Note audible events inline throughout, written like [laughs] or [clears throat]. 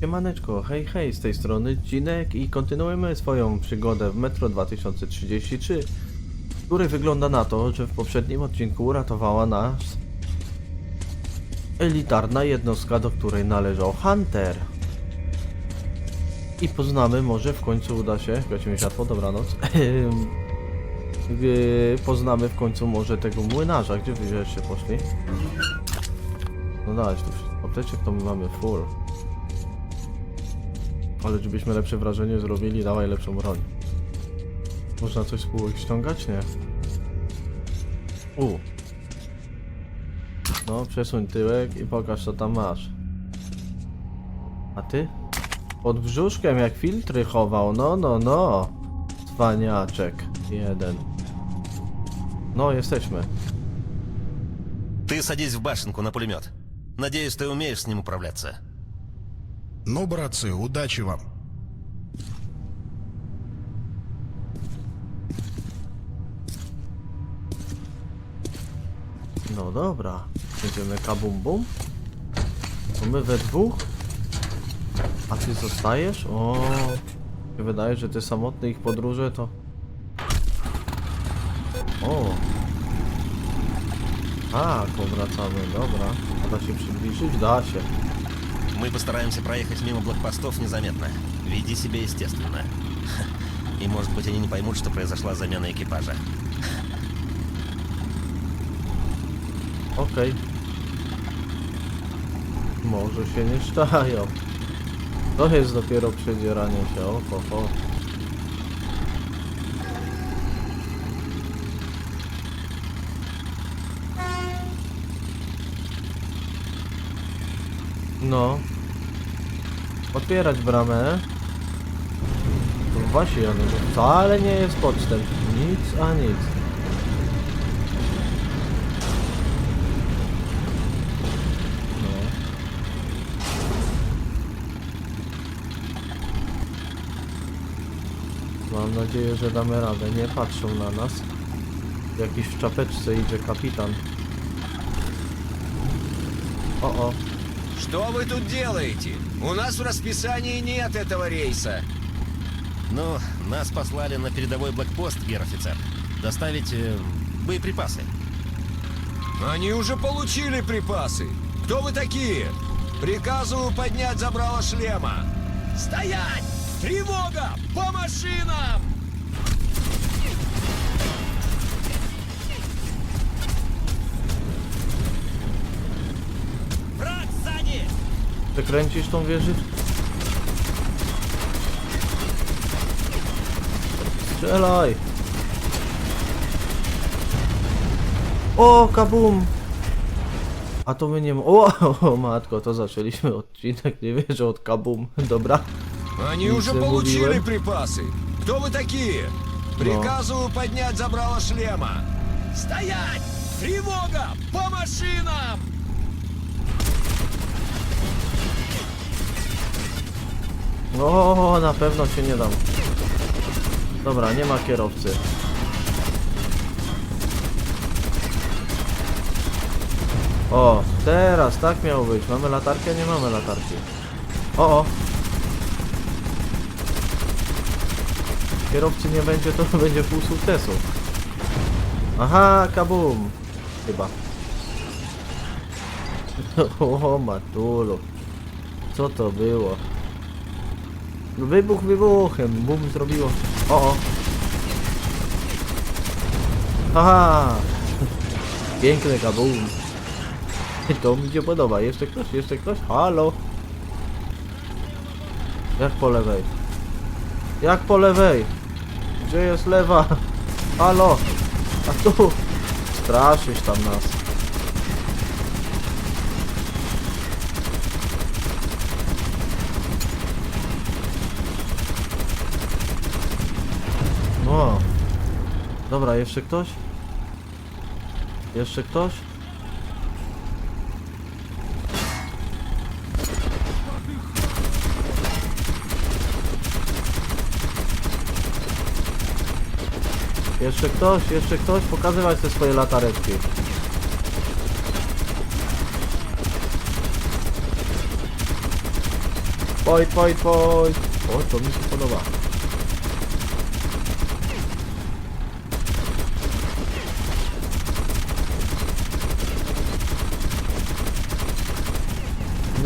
Siemaneczko, hej hej, z tej strony Cinek i kontynuujemy swoją przygodę w Metro 2033, który wygląda na to, że w poprzednim odcinku uratowała nas elitarna jednostka, do której należał Hunter. I poznamy, może w końcu uda się, gasimy światło, dobranoc, [laughs] Yy, poznamy w końcu może tego młynarza, gdzie wy żeście poszli? No dać, tu wszystko apteczek to my mamy full. Ale żebyśmy lepsze wrażenie zrobili, dawaj lepszą broń. Można coś z półek ściągać? Nie. U. No, przesuń tyłek i pokaż co tam masz. A ty? Pod brzuszkiem jak filtry chował, no, no, no. Cwaniaczek. Jeden. No, jesteśmy. Ты садись в башенку на пулемет. Надеюсь, ты умеешь с ним управляться. Ну, братцы, удачи вам. No dobra. Będziemy kabum bum. To my we dwóch? A ty zostajesz? O, mi się wydaje, że te samotne ich podróże to... O! Tak, powracamy, dobra. A da się przybliżyć? Da się. Мы постараемся проехать мимо блокпостов незаметно. Веди себя естественно. [laughs] И может быть они не поймут, что произошла замена экипажа. Okej. Może się nie szczają. To jest dopiero przedzieranie się, o, ho, ho. No. Otwierać bramę. To właśnie, no to wcale nie jest podstęp. Nic, a nic. No. Mam nadzieję, że damy radę. Nie patrzą na nas. Jakiś w czapeczce idzie kapitan. O, o. Что вы тут делаете? У нас в расписании нет этого рейса. Ну, нас послали на передовой блокпост, гер-офицер. Доставить э, боеприпасы. Они уже получили припасы. Кто вы такие? Приказываю поднять забрало шлема. Стоять! Тревога! По машинам! Przekręcisz tą wieżę? Strzelaj! O, kabum! A to my nie... m- O, [laughs] o, matko, to zaczęliśmy odcinek, nie wierzę, od kabum. Dobra. Они Nic уже nie получили mówiłem. припасы. Кто вы такие? Приказываю поднять забрало шлема. Стоять! Тревога! По машинам! O, na pewno się nie dam. Dobra, nie ma kierowcy. O, teraz tak miało być. Mamy latarkę? Nie mamy latarki. O, o. Kierowcy nie będzie, to [laughs] będzie pół sukcesu. Aha, kabum. Chyba. [laughs] O, matulu. Co to było? No Wybuch wybuchem, bum zrobiło. O, o. Haha! [laughs] Piękny kabum. To mi się podoba. Jeszcze ktoś, jeszcze ktoś? Halo? Jak po lewej? Jak po lewej? Gdzie jest lewa? [laughs] Halo? A tu? Straszysz tam nas. O! Dobra, jeszcze ktoś? Jeszcze ktoś? Jeszcze ktoś, jeszcze ktoś? Pokazywać te swoje latareczki. Poj, poj, poj. O, to mi się podoba.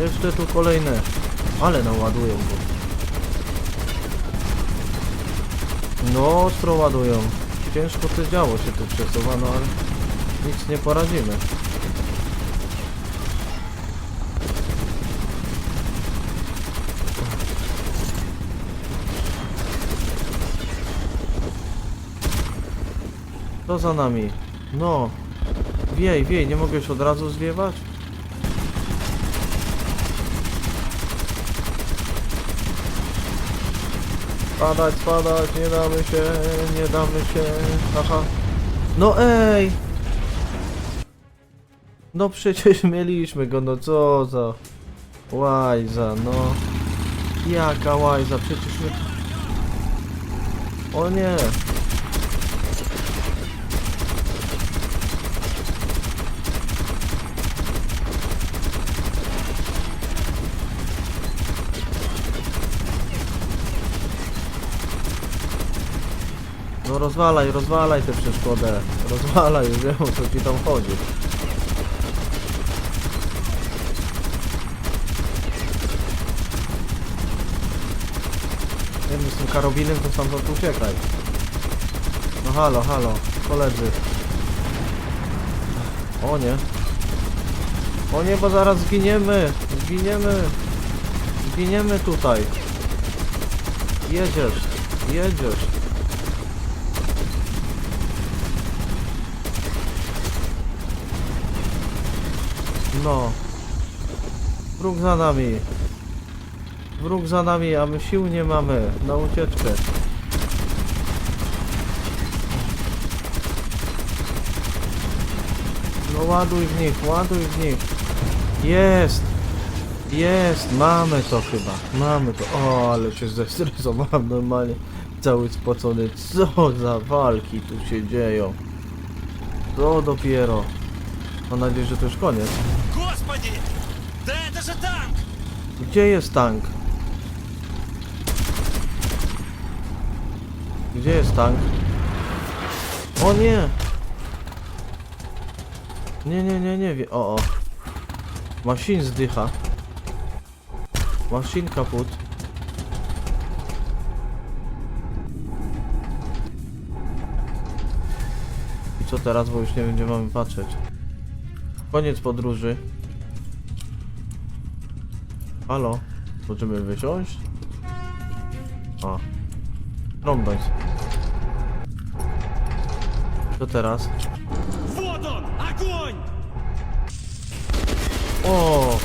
Jeszcze tu kolejne. Ale naładują go. No, ostro ładują. Ciężko to działo się tu przesuwa, no ale nic nie poradzimy. To za nami. No. Wiej, wiej, nie mogę już od razu zwiewać? Spadać, spadać, nie damy się, nie damy się, haha. No ej! No przecież mieliśmy go, no co za... Łajza, no. Jaka łajza, przecież my... O nie! No rozwalaj, rozwalaj tę przeszkodę. Rozwalaj, wiem o co ci tam chodzi. Wiem, z tym karabinem to sam tu uciekaj. No halo, halo, koledzy. O nie. O nie, bo zaraz zginiemy. Zginiemy. Zginiemy tutaj. Jedziesz. Jedziesz. No. Wróg za nami. Wróg za nami, a my sił nie mamy na ucieczkę. No ładuj w nich, ładuj w nich. Jest! Jest! Mamy to chyba. Mamy to. O, ale się zestresowałem normalnie. Cały spocony. Co za walki tu się dzieją? To dopiero. Mam nadzieję, że to już koniec. Господи! Да это же танк! Gdzie jest tank? Gdzie jest tank? O nie! Nie, nie, nie, nie wie. O, o. Maszyn zdycha. Maszyn kaput. I co teraz, bo już nie wiem, gdzie mamy patrzeć. Koniec podróży. Halo? Możemy wysiąść? A. Trąbać. Co teraz? Вот он! Огонь! O!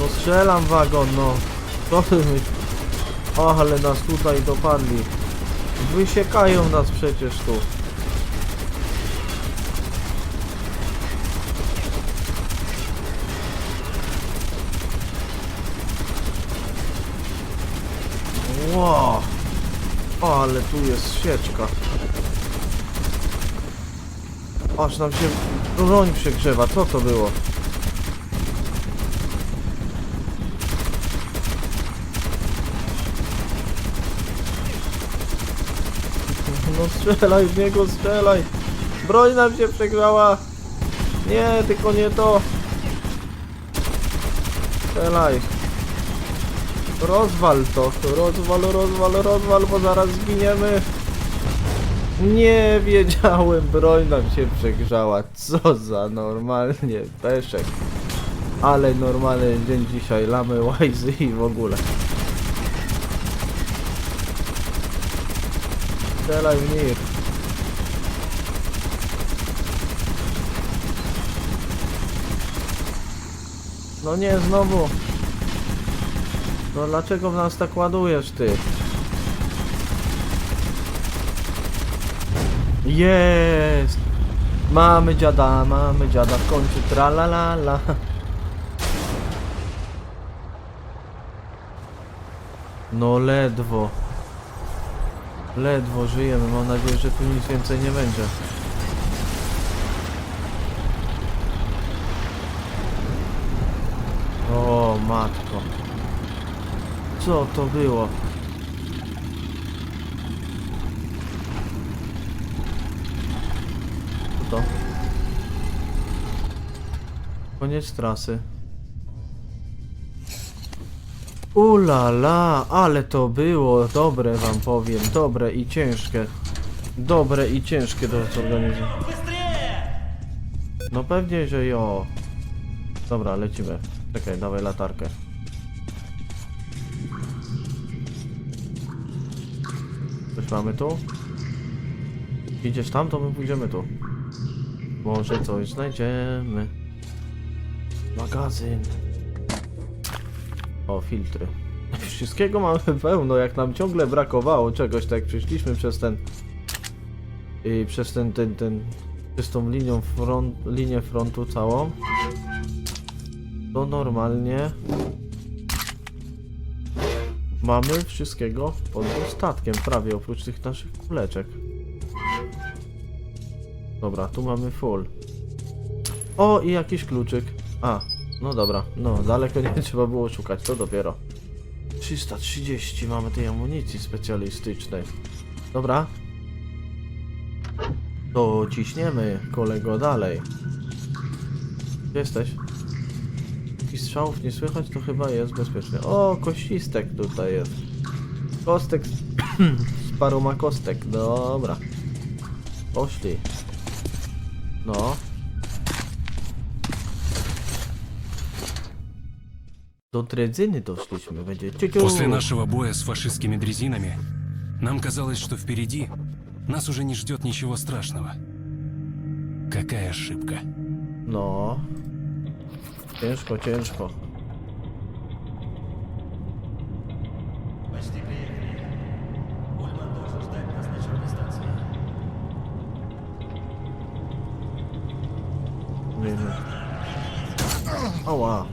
No strzelam wagon, no. Co ty myślisz? O, ale nas tutaj dopadli. Wysiekają nas przecież tu. Wow. O, ale tu jest świeczka. Aż nam się broń przegrzewa. Co to było? No strzelaj w niego, strzelaj! Broń nam się przegrzała! Nie, tylko nie to! Strzelaj! Rozwal to! Rozwal, rozwal, rozwal, bo zaraz zginiemy! Nie wiedziałem, broń nam się przegrzała. Co za normalnie peszek. Ale normalny dzień dzisiaj, lamy, łajzy i w ogóle. Strzelaj w nich. No nie, znowu. No dlaczego w nas tak ładujesz, ty? Jest! Mamy dziada, mamy dziada w końcu, tra la la la. No ledwo. Ledwo żyjemy, mam nadzieję, że tu nic więcej nie będzie. matko. Co to było? Co to? Koniec trasy. Ula la, ale to było dobre wam powiem, dobre i ciężkie. Dobre i ciężkie do zorganizowania. No pewnie, że jo. Dobra, lecimy. Czekaj, dawaj latarkę. Mamy tu? Idziesz tam, to my pójdziemy tu. Może coś znajdziemy. Magazyn. O, filtry. [laughs] Wszystkiego mamy pełno, jak nam ciągle brakowało czegoś, tak przeszliśmy przez ten... I przez ten, ten, ten... Przez tą linią front, linię frontu całą. To normalnie... Mamy wszystkiego pod dostatkiem, prawie oprócz tych naszych kuleczek. Dobra, tu mamy full. O, i jakiś kluczyk. A, no dobra, no daleko nie [laughs] trzeba było szukać, to dopiero. 330 mamy tej amunicji specjalistycznej. Dobra. To ciśniemy, kolego, dalej. Gdzie jesteś? I strzałów nie słychać, to chyba jest bezpiecznie. O, kościstek tutaj jest. Kostek z, z paroma kostek, dobra. Poszli. No. Do Dredzyny doszliśmy, będzie ciu После нашего боя с фашистскими дрезинами нам казалось, что впереди нас уже не ждет ничего страшного. Какая ошибка. No. Ciężko, ciężko. Wiemy. Oła.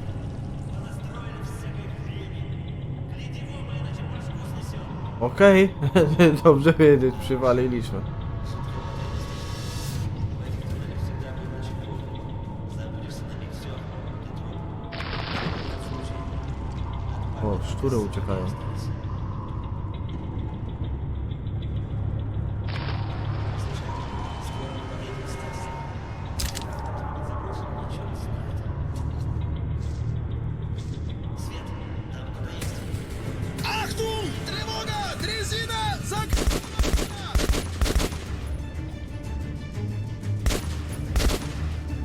Okej, okay. [laughs] dobrze wiedzieć, przywaliliśmy. Szczury uciekają.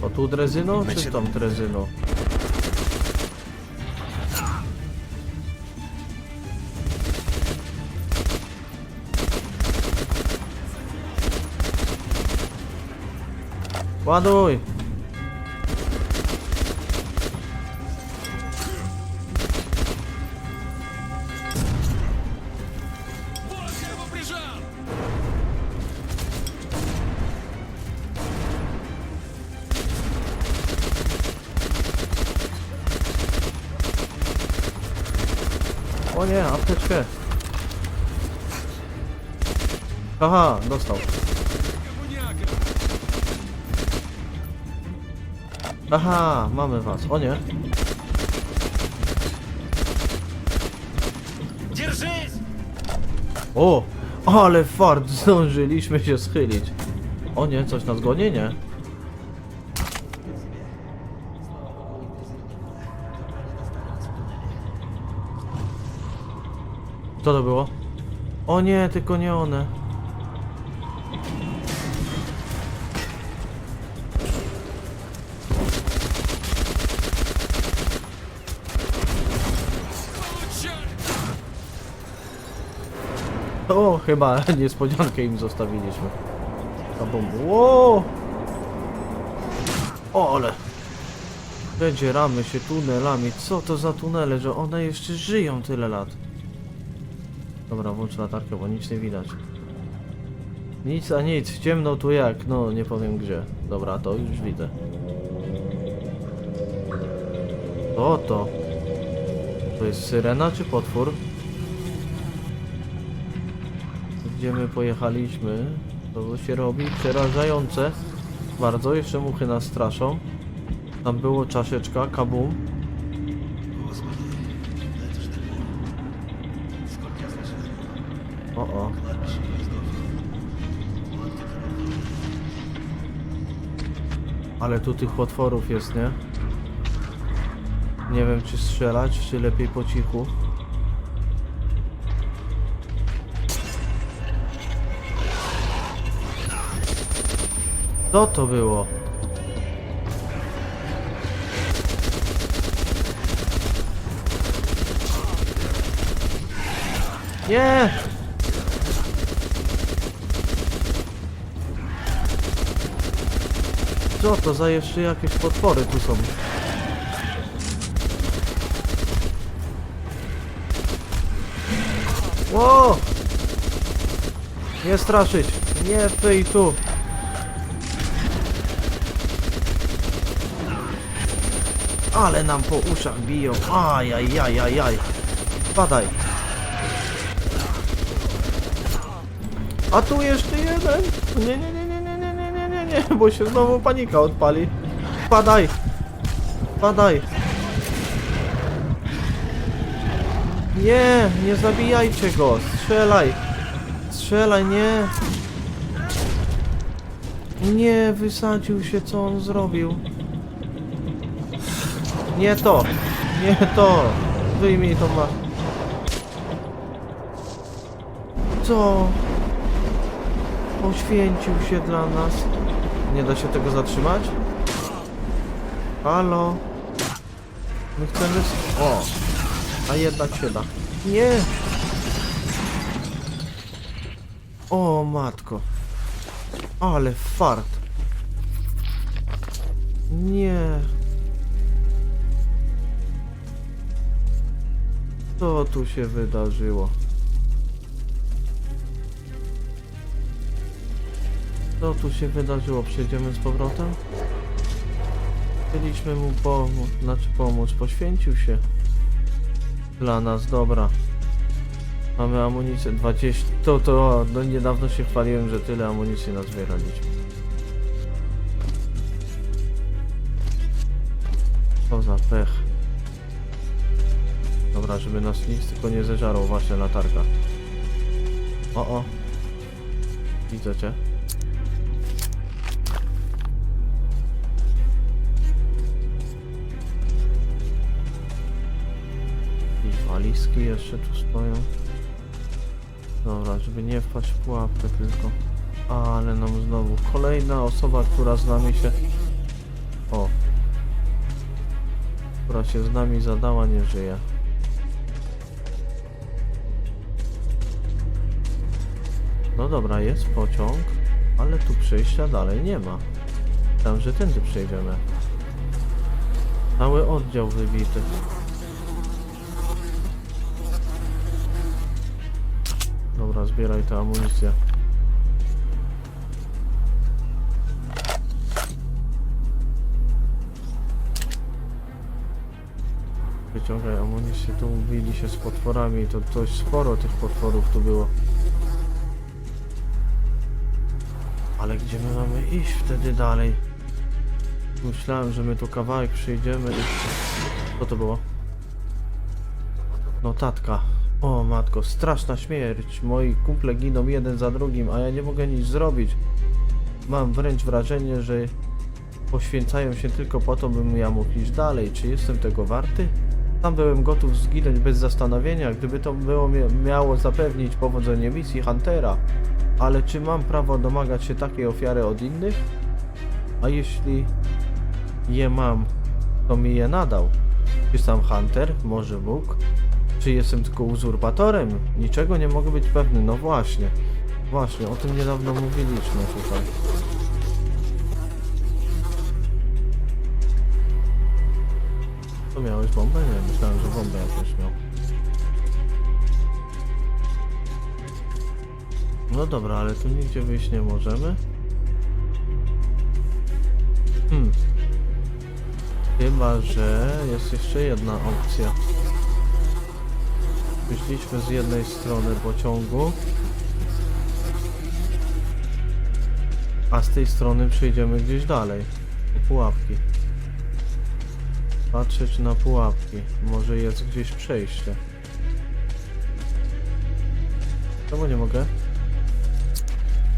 O tu drezyno, czy tam drezyno? Ładuj! O nie, apteczkę! Aha, dostał. Aha, mamy was. O nie. Dzierżysz! O! Ale fart, [laughs] zdążyliśmy się schylić. O nie, coś nas goni? Nie. Co to było? O nie, tylko nie one. Chyba [laughs] niespodziankę im zostawiliśmy. A bombu. Ło! O, ale... Będzieramy się tunelami. Co to za tunele, że one jeszcze żyją tyle lat? Dobra, włącz latarkę, bo nic nie widać. Nic a nic, ciemno tu jak, no nie powiem gdzie. Dobra, to już widzę. Co to? To jest syrena czy potwór? gdzie my pojechaliśmy. To się robi przerażające. Bardzo, jeszcze muchy nas straszą. Tam było czaszeczka, kabum. O o. Ale tu tych potworów jest, nie? Nie wiem czy strzelać, czy lepiej po cichu. Co to było? Nie! Co to za jeszcze jakieś potwory tu są? Ło! Nie straszyć! Nie wyj tu! Ale nam po uszach biją! Ajajajajaj! Padaj! A tu jeszcze jeden! Nie, nie, nie, nie, nie, nie, nie, nie, nie, nie, bo się znowu panika odpali. Padaj! Padaj! Nie, nie zabijajcie go! Strzelaj! Strzelaj, nie! Nie, wysadził się, co on zrobił? Nie to! Nie to! Wyjmij to ma... Co? Poświęcił się dla nas. Nie da się tego zatrzymać? Halo? My chcemy... O! A jednak się da. Nie! O matko. Ale fart. Nie. Co tu się wydarzyło? Co tu się wydarzyło? Przejdziemy z powrotem? Chcieliśmy mu pomóc, znaczy pomóc, poświęcił się dla nas, dobra. Mamy amunicję 20, to to, no niedawno się chwaliłem, że tyle amunicji nazbieraliśmy. Co za pech. Dobra, żeby nas nic tylko nie zeżarło, właśnie latarka. O, o. Widzę cię. I walizki jeszcze tu stoją. Dobra, żeby nie wpaść w pułapkę tylko. Ale nam znowu kolejna osoba, która z nami się... O. Która się z nami zadała, nie żyje. No dobra, jest pociąg, ale tu przejścia dalej nie ma. Tam, że tędy przejdziemy. Cały oddział wybity. Dobra, zbieraj tę amunicję. Wyciągaj amunicję, tu ubili się z potworami, to dość sporo tych potworów tu było. Ale gdzie my mamy iść wtedy dalej? Myślałem, że my tu kawałek przejdziemy i... Co to było? Notatka. O matko, straszna śmierć. Moi kumple giną jeden za drugim, a ja nie mogę nic zrobić. Mam wręcz wrażenie, że poświęcają się tylko po to, bym ja mógł iść dalej. Czy jestem tego warty? Sam byłem gotów zginąć bez zastanowienia, gdyby to było mia- miało zapewnić powodzenie misji Huntera. Ale czy mam prawo domagać się takiej ofiary od innych? A jeśli je mam, to mi je nadał. Czy sam Hunter? Może Bóg? Czy jestem tylko uzurpatorem? Niczego nie mogę być pewny. No właśnie. Właśnie, o tym niedawno mówiliśmy tutaj. To miałeś bombę? Nie, myślałem, że bombę jakąś miał. No dobra, ale tu nigdzie wyjść nie możemy. Hmm. Chyba, że jest jeszcze jedna opcja. Wyszliśmy z jednej strony pociągu. A z tej strony przejdziemy gdzieś dalej. Po pułapki. Patrzeć na pułapki. Może jest gdzieś przejście. Czemu nie mogę?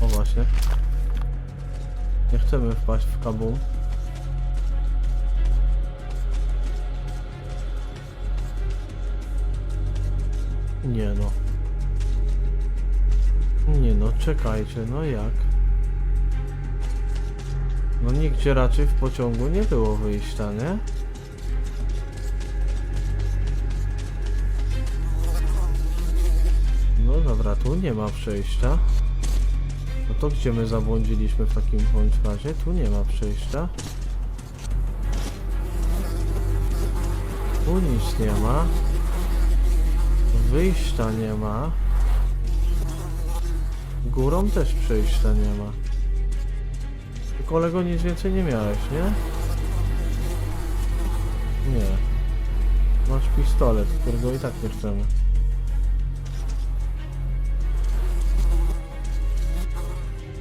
O właśnie. Nie chcemy wpaść w kabum. Nie no. Nie no, czekajcie, no jak? No nigdzie raczej w pociągu nie było wyjścia, nie? No dobra, tu nie ma przejścia. No to gdzie my zabłądziliśmy w takim bądź razie? Tu nie ma przejścia. Tu nic nie ma. Wyjścia nie ma. Górą też przejścia nie ma. Ty kolego nic więcej nie miałeś, nie? Nie. Masz pistolet, którego i tak nie chcemy.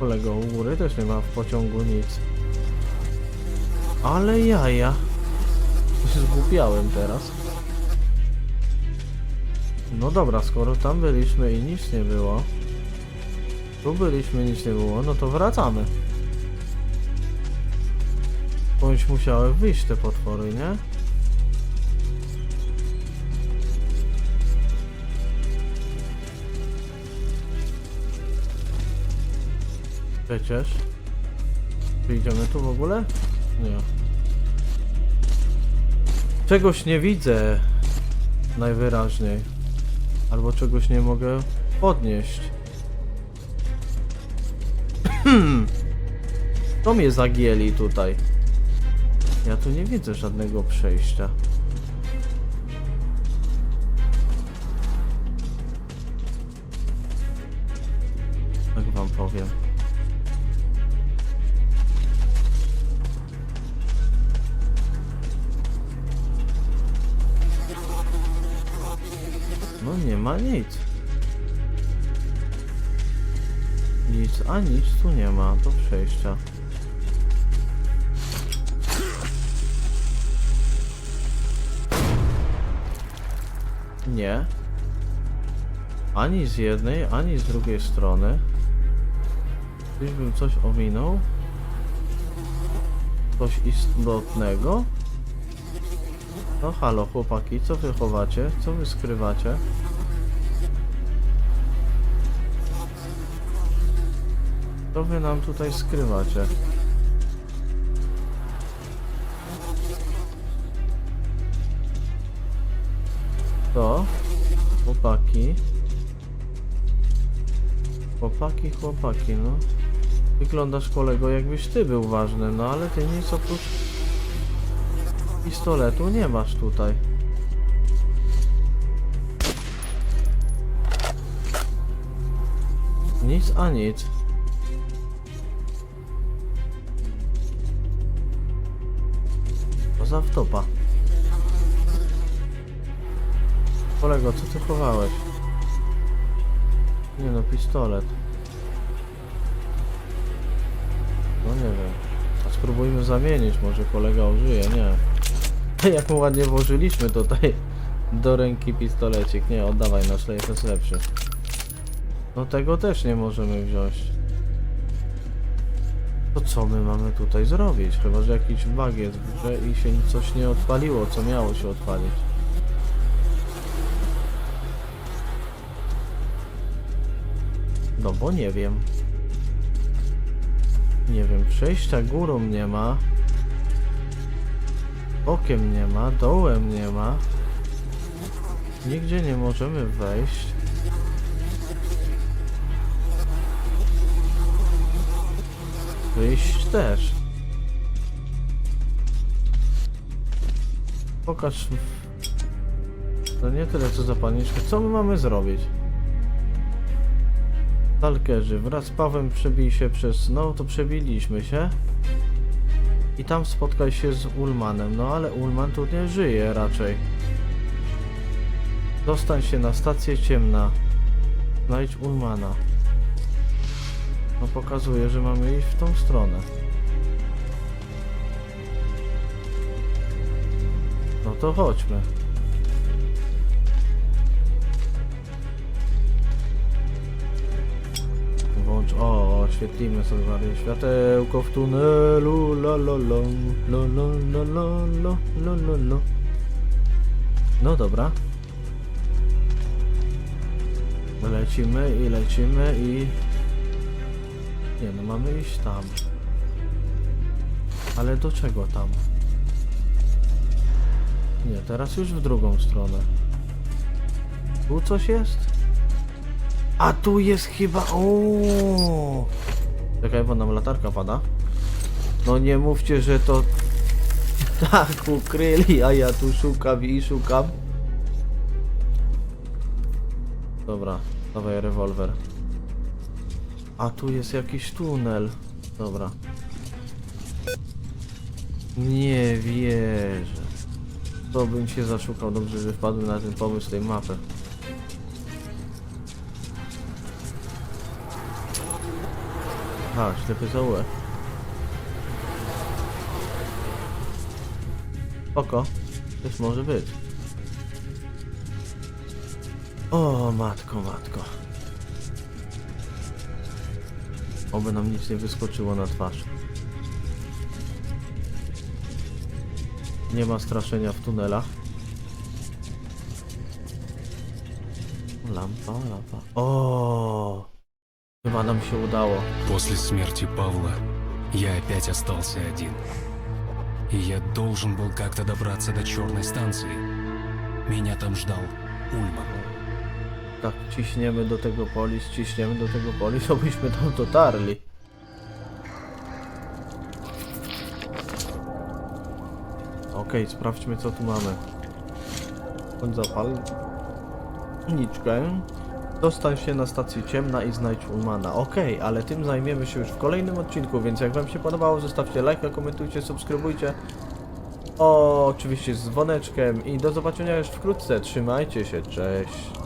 Kolego, u góry też nie ma w pociągu nic. Ale jaja. zgłupiałem teraz. No dobra, skoro tam byliśmy i nic nie było. Tu byliśmy, nic nie było, no to wracamy. Bądź musiały wyjść te potwory, nie? Przecież. Czy idziemy tu w ogóle? Nie. Czegoś nie widzę. Najwyraźniej. Albo czegoś nie mogę podnieść. [clears throat] To mnie zagięli tutaj. Ja tu nie widzę żadnego przejścia. Ma nic. Nic, a nic tu nie ma do przejścia. Nie. Ani z jednej, ani z drugiej strony. Czyżbym coś ominął? Coś istotnego? No halo chłopaki, co wy chowacie? Co wy skrywacie? Co wy nam tutaj skrywacie? To? Chłopaki. Chłopaki, chłopaki, no. Wyglądasz kolego jakbyś ty był ważny, no ale ty nic oprócz pistoletu nie masz tutaj. Nic a nic. Poza wtopa. Kolego, co ty chowałeś? Nie no, pistolet. No nie wiem. A spróbujmy zamienić, może kolega użyje, nie. [laughs] Jak mu ładnie włożyliśmy tutaj do ręki pistolecik. Nie, oddawaj nasz lejek jest lepszy. No tego też nie możemy wziąć. To co my mamy tutaj zrobić? Chyba, że jakiś bug jest w grze i się coś nie odpaliło, co miało się odpalić. No bo nie wiem. Nie wiem, przejścia górą nie ma. Okiem nie ma, dołem nie ma. Nigdzie nie możemy wejść. Wyjść też. Pokaż. To nie tyle co zapalniczkę. Co my mamy zrobić? Stalkerzy. Wraz z Pawłem przebij się przez... No to przebiliśmy się. I tam spotkaj się z Ulmanem. No ale Ulman tu nie żyje raczej. Dostań się na stację ciemna. Znajdź Ulmana. No pokazuje, że mamy iść w tą stronę. No to chodźmy. O, oświetlimy sobie bardziej światełko w tunelu. La la la la. No dobra. Lecimy i lecimy i... Nie no, mamy iść tam. Ale do czego tam? Nie, teraz już w drugą stronę. Tu coś jest? A tu jest chyba... O! Czekaj, bo nam latarka pada. No nie mówcie, że to... [laughs] Tak, ukryli, a ja tu szukam i szukam. Dobra, dawaj rewolwer. A tu jest jakiś tunel. Dobra. Nie wierzę. To bym się zaszukał. Dobrze, że wpadłem na ten pomysł tej mapy. A, ślepy zaułek. Oko. Też może być. O, matko, matko. Oby nam nic nie wyskoczyło na twarz. Nie ma straszenia w tunelach. Lampa, lampa. O! Chyba nam się udało. После смерти Павла я опять остался один. И я должен был как-то добраться до черной станции. Меня там ждал Ульман. Tak, ciśniemy do tego polis, ciśniemy do tego polis, [laughs] obyśmy tam dotarli. Okej, sprawdźmy co tu mamy. Bądź zapal. Niczkę. Dostań się na stację ciemna i znajdź Ulmana. Okej, ale tym zajmiemy się już w kolejnym odcinku, więc jak wam się podobało, zostawcie lajka, komentujcie, subskrybujcie. O, oczywiście z dzwoneczkiem i do zobaczenia już wkrótce. Trzymajcie się, cześć.